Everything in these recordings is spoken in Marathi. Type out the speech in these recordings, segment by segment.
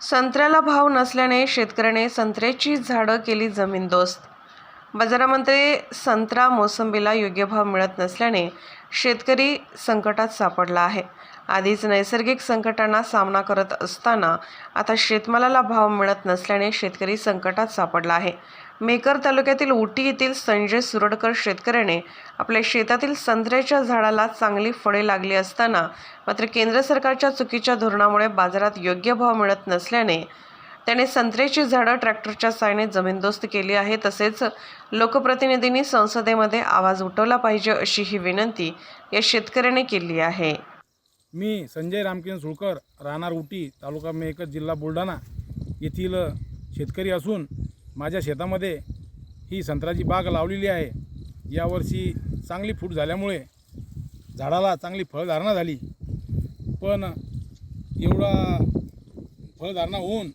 संत्र्याला भाव नसल्याने शेतकऱ्याने संत्र्याची झाडं केली जमीनदोस्त बाजारामध्ये संत्रा मोसंबीला योग्य भाव मिळत नसल्याने शेतकरी संकटात सापडला आहे. आधीच नैसर्गिक संकटांना सामना करत असताना आता शेतमालाला भाव मिळत नसल्याने शेतकरी संकटात सापडला आहे. मेकर तालुक्यातील उटी येथील संजय सुरडकर शेतकऱ्याने आपल्या शेतातील संत्र्याच्या झाडाला चांगली फळे लागली असताना मात्र केंद्र सरकारच्या चुकीच्या धोरणामुळे बाजारात योग्य भाव मिळत नसल्याने त्याने संत्र्याची झाडं ट्रॅक्टरच्या साहाय्याने जमीनदोस्त केली आहे. तसेच लोकप्रतिनिधींनी संसदेमध्ये आवाज उठवला पाहिजे अशी ही विनंती या शेतकऱ्याने केली आहे. मी संजय रामकिरण सुळकर राहणार उटी तालुका मेहकर जिल्हा बुलढाणा येथील शेतकरी असून माझ्या शेतामध्ये ही संत्र्याची बाग लावलेली आहे. यावर्षी चांगली फूट झाल्यामुळे झाडाला चांगली फळधारणा झाली. पण एवढा फळधारणा होऊन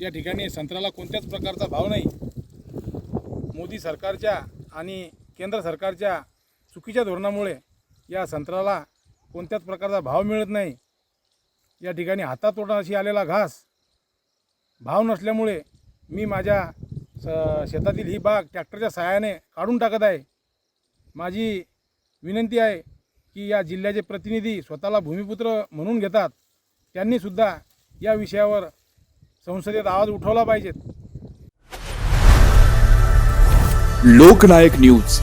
या ठिकाणी संत्र्याला कोणत्याच प्रकारचा भाव नाही. मोदी सरकारच्या आणि केंद्र सरकारच्या चुकीच्या धोरणामुळे या संत्र्याला कोणत्याच प्रकारचा भाव मिळत नाही. या ठिकाणी हातातोटाशी आलेला घास भाव नसल्यामुळे मी माझ्या स शेतातील ही बाग ट्रॅक्टरच्या सहाय्याने काढून टाकत आहे. माझी विनंती आहे की या जिल्ह्याचे प्रतिनिधी स्वतःला भूमिपुत्र म्हणून घेतात. त्यांनीसुद्धा या विषयावर संसदेत आवाज उठवला पाहिजेत. लोकनायक न्यूज.